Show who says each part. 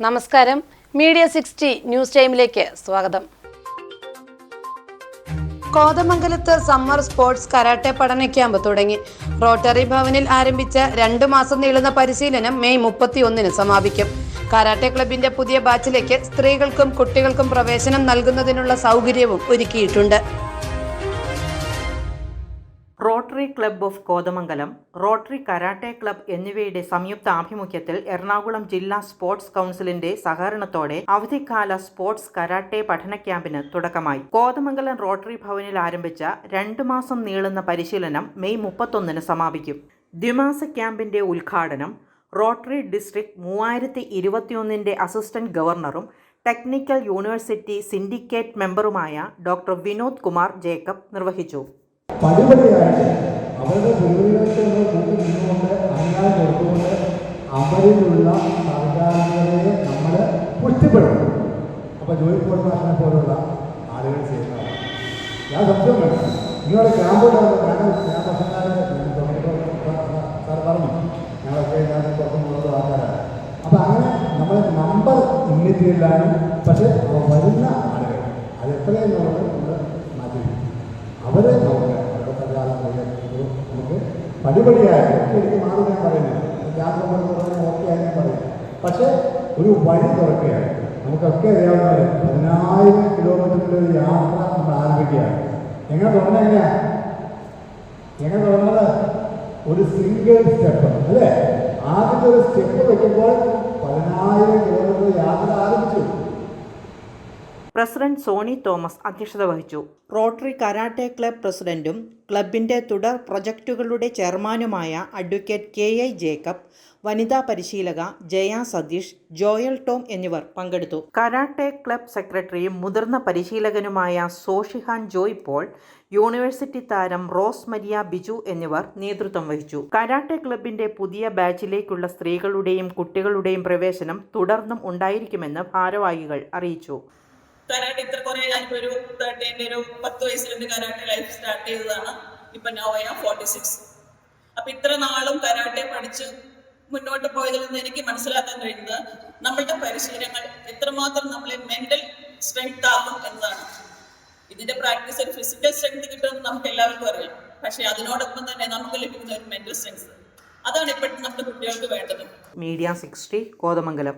Speaker 1: നമസ്കാരം. Media sixty news ടൈമിലേക്ക് സ്വാഗതം. കോതമംഗലത്ത് സമ്മർ സ്പോർട്സ് കരാട്ടെ പഠന ക്യാമ്പ് തുടങ്ങി. റോട്ടറി ഭവനിൽ ആരംഭിച്ച രണ്ടു മാസം നീളുന്ന പരിശീലനം മെയ് മുപ്പത്തിയൊന്നിന് സമാപിക്കും. കരാട്ടെ ക്ലബിന്റെ പുതിയ ബാച്ചിലേക്ക് സ്ത്രീകൾക്കും കുട്ടികൾക്കും പ്രവേശനം നൽകുന്നതിനുള്ള സൗകര്യവും ഒരുക്കിയിട്ടുണ്ട്.
Speaker 2: Club of Kothamangalam Rotary karate club എന്നിവയുടെ സംയുക്ത ആഭിമുഖ്യത്തിൽ എറണാകുളം ജില്ലാ സ്പോർട്സ് കൗൺസിലിന്റെ സഹകരണത്തോടെ അവധിക്കാല സ്പോർട്സ് കരാട്ടെ പഠന ക്യാമ്പിന് തുടക്കമായി. കോതമംഗലം റോട്ടറി ഭവനിൽ ആരംഭിച്ച രണ്ടു മാസം നീളുന്ന പരിശീലനം മെയ് മുപ്പത്തൊന്നിന് സമാപിക്കും. ദ്വിമാസ ക്യാമ്പിന്റെ ഉദ്ഘാടനം റോട്ടറി ഡിസ്ട്രിക്ട് മൂവായിരത്തി ഇരുപത്തിയൊന്നിന്റെ അസിസ്റ്റന്റ് ഗവർണറും ടെക്നിക്കൽ യൂണിവേഴ്സിറ്റി സിൻഡിക്കേറ്റ് മെമ്പറുമായ ഡോക്ടർ വിനോദ് കുമാർ ജേക്കബ് നിർവഹിച്ചു.
Speaker 3: അവരുടെ നമ്മൾ കൂട്ടി നിന്നുകൊണ്ട് അങ്ങനെ കൊടുത്തുകൊണ്ട് അവരിലുള്ള സർഗാത്മകതയെ നമ്മൾ പുഷ്ടിപ്പെടും അപ്പോൾ ജോലി കൊടുക്കാൻ പോലുള്ള ആളുകൾ ചെയ്യുന്നതാണ്. ഞാൻ സംശയം വേണ്ട നിങ്ങളുടെ ക്യാമ്പോട്ട് ഞാൻ വർഷക്കാലം സാർ പറഞ്ഞു ഞങ്ങളൊക്കെ ഞാൻ പുറത്തുനിന്നുള്ള ആൾക്കാരാണ്. അപ്പോൾ അങ്ങനെ നമ്മൾ നമ്പർ ഇന്നിട്ടില്ലാനും പക്ഷേ വരുന്ന ആളുകൾ അത് എത്രയെന്നുള്ളത് നമ്മൾ മാറ്റി അവരെ ഒക്കെ എനിക്ക് മാറി ഞാൻ പറയുന്നത് പറഞ്ഞാൽ ഓക്കെ ആയി ഞാൻ പറയും. പക്ഷേ ഒരു വഴി തുറക്കുകയാണ്. നമുക്കൊക്കെ അറിയാവുന്ന പോലെ പതിനായിരം കിലോമീറ്ററിന്റെ ഒരു യാത്ര നമ്മൾ ആരംഭിക്കുകയാണ്. എങ്ങനെ തുടങ്ങുന്നത് എങ്ങനെയാ? എങ്ങനെ തുടങ്ങുന്നത്? ഒരു സിംഗിൾ സ്റ്റെപ്പ് അല്ലേ? ആദ്യത്തെ ഒരു സ്റ്റെപ്പ് വെക്കുമ്പോൾ പതിനായിരം കിലോമീറ്റർ
Speaker 2: പ്രസിഡന്റ് സോണി തോമസ് അധ്യക്ഷത വഹിച്ചു. റോട്ടറി കരാട്ടെ ക്ലബ് പ്രസിഡന്റും ക്ലബിന്റെ തുടർ പ്രൊജക്ടുകളുടെ ചെയർമാനുമായ അഡ്വക്കേറ്റ് കെ ഐ ജേക്കബ് വനിതാ പരിശീലക ജയ സതീഷ് ജോയൽ ടോം എന്നിവർ പങ്കെടുത്തു. കരാട്ടെ ക്ലബ് സെക്രട്ടറിയും മുതിർന്ന പരിശീലകനുമായ സോഷിഹാൻ ജോയ് പോൾ യൂണിവേഴ്സിറ്റി താരം റോസ് മരിയ ബിജു എന്നിവർ നേതൃത്വം വഹിച്ചു. കരാട്ടെ ക്ലബിന്റെ പുതിയ ബാച്ചിലേക്കുള്ള സ്ത്രീകളുടെയും കുട്ടികളുടെയും പ്രവേശനം തുടർന്നും ഉണ്ടായിരിക്കുമെന്ന് ഭാരവാഹികൾ അറിയിച്ചു.
Speaker 4: കരാട്ടെ ഇത്ര കുറെ ഞാനിപ്പോ ഒരു തേർട്ടീന്റെ ഒരു പത്ത് വയസ്സിൽ എന്റെ ലൈഫ് സ്റ്റാർട്ട് ചെയ്തതാണ്. ഇപ്പൊ now I am forty six അപ്പൊ ഇത്ര നാളും കരാട്ടെ പഠിച്ച് മുന്നോട്ട് പോയതിൽ നിന്ന് എനിക്ക് മനസ്സിലാക്കാൻ കഴിയുന്നത് നമ്മളുടെ പരിശീലനങ്ങൾ എത്രമാത്രം നമ്മളെ മെന്റൽ സ്ട്രെങ്ത് ആകും എന്നതാണ്. ഇതിന്റെ പ്രാക്ടീസ് ഒരു ഫിസിക്കൽ സ്ട്രെങ്ത് കിട്ടുമെന്ന് നമുക്ക് എല്ലാവർക്കും അറിയാം. പക്ഷെ അതിനോടൊപ്പം തന്നെ നമുക്ക് ലഭിക്കുന്ന ഒരു മെന്റൽ സ്ട്രെങ്ത് അതാണ് ഇപ്പോഴത്തെ നമ്മുടെ കുട്ടികൾക്ക് വേണ്ടത്.
Speaker 2: Media sixty Kothamangalam.